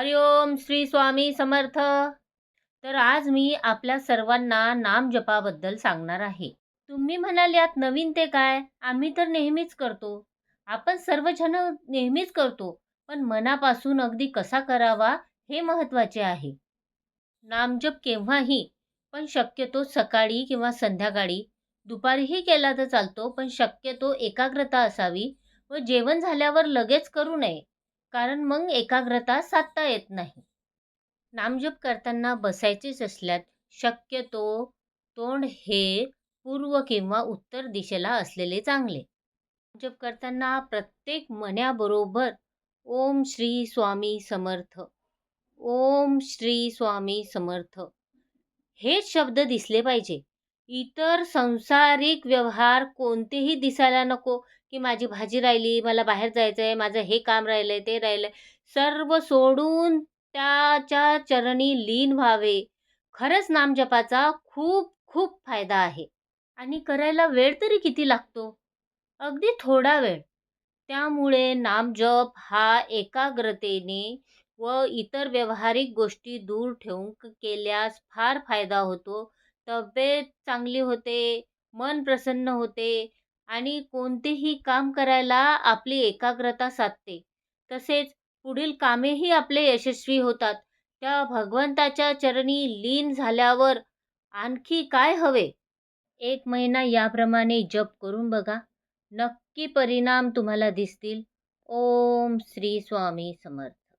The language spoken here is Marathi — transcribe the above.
हरिओम श्री स्वामी समर्थ. तर आज मी आपल्या सर्वांना नामजपाबद्दल सांगणार आहे. तुम्ही म्हणाल यात नवीन ते काय? आम्ही तर नेहमीच करतो. आपण सर्वजण नेहमीच करतो. पण मनापासून अगदी कसा करावा हे महत्त्वाचे आहे. नामजप केव्हाही पण शक्यतो सकाळी किंवा संध्याकाळी. दुपारीही केला तर चालतो पण शक्यतो एकाग्रता असावी व जेवण झाल्यावर लगेच करू नये. कारण मग एकाग्रता साधता येत नाही. नामजप करताना बसायचेच असल्यास शक्यतो तोंड हे पूर्व किंवा उत्तर दिशेला असलेले चांगले. जप करताना प्रत्येक मण्याबरोबर ओम श्री स्वामी समर्थ ओम श्री स्वामी समर्थ हेच शब्द दिसले पाहिजे. इतर संसारिक व्यवहार कोणतेही दिसायला नको की माझी भाजी राहिली मला बाहेर जायचं आहे माझं हे काम राहिलं आहे ते राहिलं आहे सर्व सोडून त्याच्या चरणी लीन व्हावे. खरंच नामजपाचा खूप खूप फायदा आहे. आणि करायला वेळ तरी किती लागतो? अगदी थोडा वेळ. त्यामुळे नामजप हा एकाग्रतेने व इतर व्यावहारिक गोष्टी दूर ठेवून केल्यास फार फायदा होतो. तब्येत चांगली होते मन प्रसन्न होते आणि कोणतेही काम करायला आपली एकाग्रता साधते. तसेच पुढील कामेही आपले यशस्वी होतात. त्या भगवंताच्या चरणी लीन झाल्यावर आणखी काय हवे? एक महिना याप्रमाणे जप करून बघा. नक्की परिणाम तुम्हाला दिसतील. ओम श्री स्वामी समर्थ.